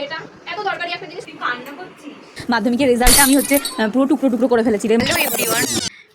এটা এত দরকারি একটা জিনিস তুই কান্না করছিস? মাধ্যমিকের রেজাল্টটা আমি হচ্ছে পুরো টুকরো টুকরো করে ফেলেছি রে।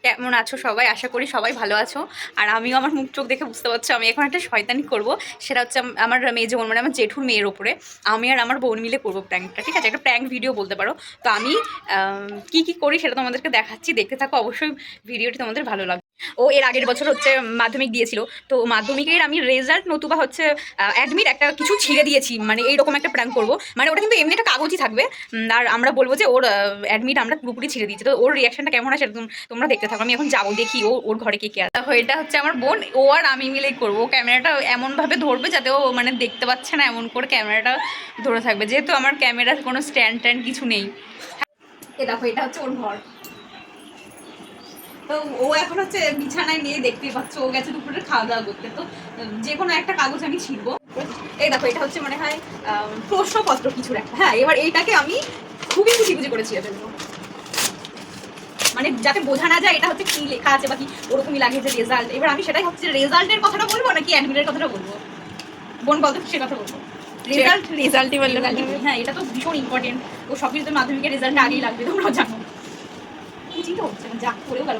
কেমন আছো সবাই? আশা করি সবাই ভালো আছো। আর আমিও আমার মুখ চোখ দেখে বুঝতে পারছি আমি এখন একটা শয়তানি করব। সেটা হচ্ছে আম- আমার মেয়ে বোন মানে আমার জেঠুর মেয়ের ওপরে। আমি আর আমার বোন মিলে করব প্র্যাঙ্কটা ঠিক আছে? একটা প্র্যাঙ্ক ভিডিও বলতে পারো। তো আমি আম, কি কি করি সেটা তোমাদেরকে দেখাচ্ছি। দেখতে থাকো অবশ্যই ভিডিওটি তোমাদের ভালো লাগবে। ও এর আগের বছর হচ্ছে মাধ্যমিক দিয়েছিল। তো মাধ্যমিকের আমি রেজাল্ট নতুবা হচ্ছে অ্যাডমিট একটা কিছু ছিঁড়ে দিয়েছি। মানে এইরকম একটা প্র্যাঙ্ক করব। মানে ওটা কিন্তু এমনি একটা কাগজই থাকবে। আর আমরা বলব যে ওর অ্যাডমিট আমরা পুরোপুরি ছিঁড়ে দিয়েছি। তো ওর রিয়াকশনটা কেমন হয় তোম- তোমরা দেখতে থাকো। আমি এখন যাব দেখি ও ওর ঘরে কে কে আছে। দেখো, এটা হচ্ছে আমার বোন। ও আর আমি মিলেই করব। ও ক্যামেরাটা এমনভাবে ধরবে যাতে ও মানে দেখতে পাচ্ছে না এমন করে ক্যামেরাটা ধরে থাকবে। যেহেতু আমার ক্যামেরার কোনো স্ট্যান্ড ট্যান্ড কিছু নেই। এ দেখো এটা হচ্ছে ওর ঘর। তো ও এখন হচ্ছে বিছানায় নিয়ে দেখতেই পাচ্ছ ও গেছে দুপুরে খাওয়া দাওয়া করতে। তো যে কোনো একটা কাগজ আমি ছিড়বো। এই দেখো এটা হচ্ছে মনে হয় প্রশ্নপত্র কিছুর একটা। হ্যাঁ এবার এইটাকে আমি খুবই খুশি খুশি করে ছিঁড়ে ফেলব মানে যাতে বোঝা না যায় এটা হচ্ছে কি লেখা আছে বা কি ওরকমই লাগে যে রেজাল্ট এবার আমি সেটাই হচ্ছে রেজাল্টের কথাটা বলব নাকি অ্যাডমিটের কথাটা বলব? বোন বলতো সে কথা বলব। রেজাল্ট রেজাল্টই বললে হ্যাঁ এটা তো ভীষণ ইম্পর্টেন্ট ও সব কিছুতে মাধ্যমিকের রেজাল্ট আগেই লাগবে তোমরাও জানো। না যা করেও গেল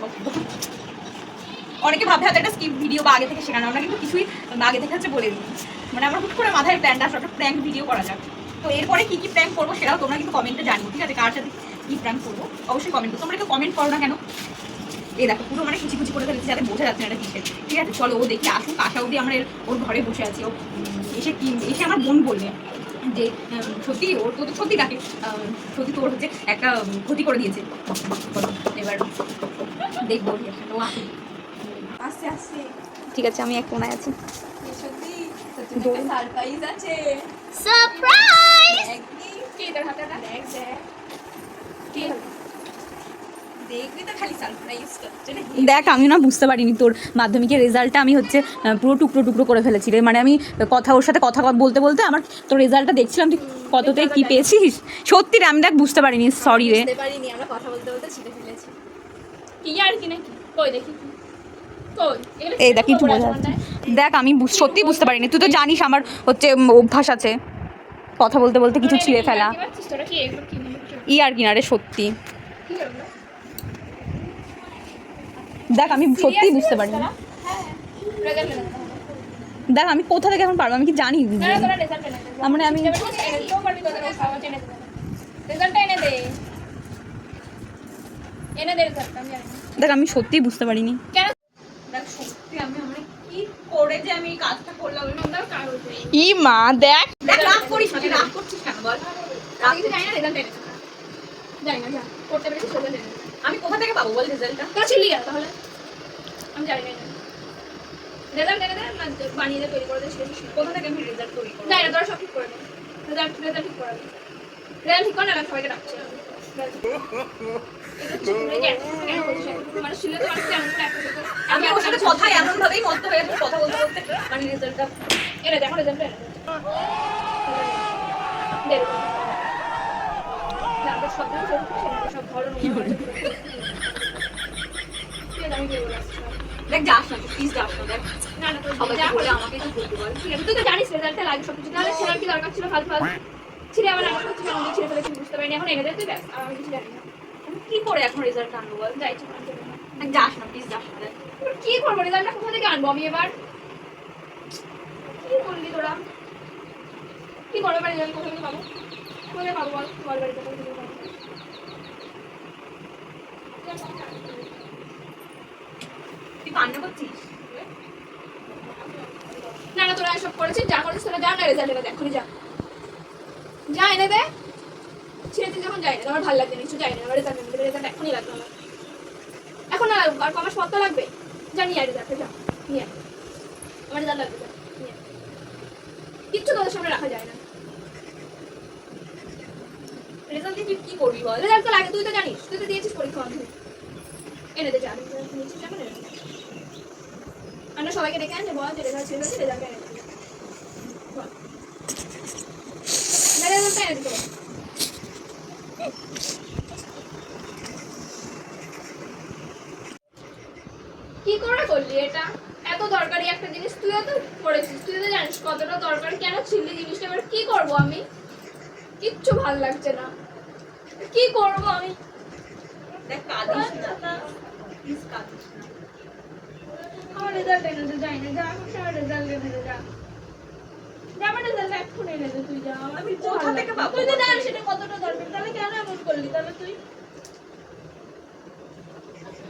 অনেকে ভাবে হয়তো একটা স্কিপ ভিডিও বা আগে থেকে শেখানো আমরা কিন্তু কিছুই আগে থেকে হচ্ছে বলে দিই। মানে আমরা হুট করে মাথায় প্ল্যানটা আসলে একটা প্র্যাঙ্ক ভিডিও করা যাক। তো এরপরে কি কি প্র্যাঙ্ক করব সেটাও তোমরা কিন্তু কমেন্টে জানিও ঠিক আছে? কার সাথে কী প্র্যাঙ্ক করব? অবশ্যই কমেন্ট তোমরা একটু কমেন্ট করো না কেন? এই দেখো পুরো মানে কুচি কুচি করে ফেলেছি যাতে বোঝা যাচ্ছে না এটা কিসের। ঠিক আছে চলো ও দেখি আসুক আসা অবধি আমরা ওর ঘরে বসে আছি। ও এসে কি এসে আমার বোন বলবে যে সত্যি ওর তো সত্যি উম, সত্যি তোর হচ্ছে একটা ক্ষতি করে দিয়েছে। এবার দেখব ঠিক আছে আমি এক কোনায় আছি। সারপ্রাইজ সারপ্রাইজ দেখ কে তোর কে? করছে না দেখ আমিও না বুঝতে পারিনি তোর মাধ্যমিকের রেজাল্টটা আমি হচ্ছে পুরো টুকরো টুকরো করে ফেলেছি রে। মানে আমি কথা ওর সাথে কথা বলতে বলতে আমার তোর রেজাল্টটা দেখছিলাম তুই কততে কি পেয়েছিস? সত্যি রে আমি দেখ বুঝতে পারিনি। সরি রে। পারিনি আমরা কথা বলতে বলতে কি আর কি নাকি? কই দেখি এই দেখ কিছু বোঝা? দেখ আমি সত্যি বুঝতে পারিনি। তুই তো জানিস আমার হচ্ছে অভ্যাস আছে। কথা বলতে বলতে কিছু ছিঁড়ে ফেলা। ই আর কি না রে সত্যি। দেখ আমি সত্যি বুঝতে পারিনি। তোরা? হ্যাঁ এনে দাও। দেখ আমি কোথা থেকে এখন পারব? আমি কি জানি? না, না, দে। আমি- এবার ঠিক এনে দিতেও পারবি তোদের ওই কাগজ এনে দে। রেজাল্টটা এনে দে এনে আমি দেখ আমি সত্যি বুঝতে পারিনি। কেন? দেখ সত্যি আমি আমরা কি করে যে আমি কাজটা করলাম আমি ই মা দেখ। দেখ রাগ করিস না রাগ করছিস কেন বল? কিছু জানি না রেজাল্ট এনেছে না। জানি না যা করতে আমি কোথা থেকে পাবো বল রেজাল্টটা তোরা ছিলি কেন তাহলে? আমি জানি না রেজাল্ট এনে দে না বানিয়ে দে তৈরি করে দে কোথা থেকে আমি রেজাল্ট করি জানি না তোরা সব ঠিক করে দে। রেজাল্ট রেজাল্ট ঠিক করে দে। রেজাল্ট ঠিক করে না সবাইকে ডাকছি। আমি ওর সাথে কথা এমন ভাবেই মত হয়ে কথা বলতে বলতে। মানে রেজাল্টটা এনে দেখো রেজাল্ট এনে দে তারপর সব কিছু ছোট ছোট ছোট সব ঘর কি বলে? আমি কি বলে আসছি? দেখ যাস না প্লিজ যাস না দেখ। না না আমাকে বলতে তুই তো জানিস রেজাল্টটা লাগে সব কিছু তাহলে ছেড়ার কি দরকার ছিল ফালতু ফালতু? ছিঁড়ে আবার আমার কাছে কেমন ছিঁড়ে ফেলেছি বুঝতে পারিনি। এখন এনে তুই ব্যাস আমি কিছু জানি না। কি করে এখন রেজাল্ট আনব বল? যাই যাস না প্লিজ যাস না কি করব? রেজাল্টটা কোথা থেকে আনব আমি এবার? কি করলি তোরা? কি করব এবার রেজাল্ট কোথা থেকে পাবো? কোথায় পাবো বল? বল বাড়িতে কোথা থেকে পাবো? তুই কান্না করছিস? না না তোরা এসব করেছিস যা করেছিস তোরা যা না রেজাল্ট এবার এক্ষুনি যা। যা এনে দে ছেড়ে তুই যখন যাই না, আমার ভালো লাগছে না কিছু যাই না। আমার রেজাল্ট দে রেজাল্ট এখনই লাগবে আমার। এখন না লাগুক আর কমাস পত্র লাগবে। যা নিয়ে আয় যা, নিয়ে। আমার রেজাল্ট লাগবে, যা, নিয়ে কিচ্ছু তোদের সামনে রাখা যায় না। রেজাল্ট দিয়ে তুই কি করবি বল? রেজাল্ট তো লাগে, তুই তো জানিস, তুই তো দিয়েছিস পরীক্ষা অন্ধে। এনে দে যা নিয়েছিস যখন আমরা সবাইকে ডেকে আনছে বল যে রেজাল্ট ছিল রেজাল্ট এনে দে বল রেজাল্টটা এনে দিতে বল। কি করে করলি এটা? এত দরকারি একটা জিনিস তুইও তো করেছিস। তুই তো জানিস কতটা দরকারি। কেন ছিললি জিনিসটা? এবার কি করব আমি? কিচ্ছু ভালো লাগছে না। কি করব আমি? দেখ কাঁদিস না। প্লিজ কাঁদিস না। আমার রেজাল্ট এনে দে যাই না। যা আমার রেজাল্ট এনে দে যা। যা আমার এখন এনে দে তুই যা। আমার কোথা থেকে পাবো? তুই তো জানিস সেটা কতটা দরকার তাহলে কেন এমন করলি? তাহলে তুই?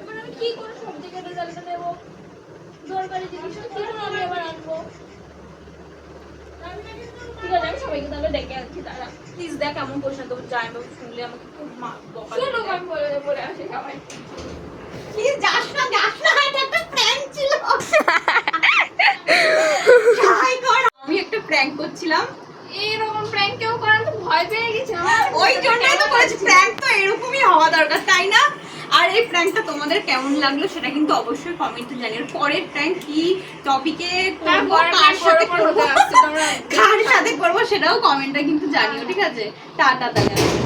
এবার আমি কি করে সব থেকে রেজাল্টটা দেবো? দরকারি জিনিস কি করে আমি আবার আনব? ঠিক আছে আমি সবাইকে তাহলে ডেকে আনছি তারা প্লিজ দেখ এমন করিস না তোর জামাই বাবু শুনলে আমাকে খুব মা বকা শোনো আমি বলে বলে আসি সবাই প্লিজ যাস না যাস না এটা একটা প্র্যাঙ্ক ছিল যাই কর আমি একটা প্র্যাঙ্ক করছিলাম এরকম প্র্যাঙ্ক কেউ করার তো ভয় পেয়ে গেছে আমার ওই জন্যই তো বলেছি প্র্যাঙ্ক তো এরকমই হওয়া দরকার তাই না? আর এই প্র্যাঙ্কটা তোমাদের কেমন লাগল সেটা কিন্তু অবশ্যই কমেন্টে জানিও। পরের প্র্যাঙ্ক কি টপিকে করব তারপরে কার সাথে করব কার সাথে করব সেটাও কমেন্টে কিন্তু জানিও ঠিক আছে? টাটা তাহলে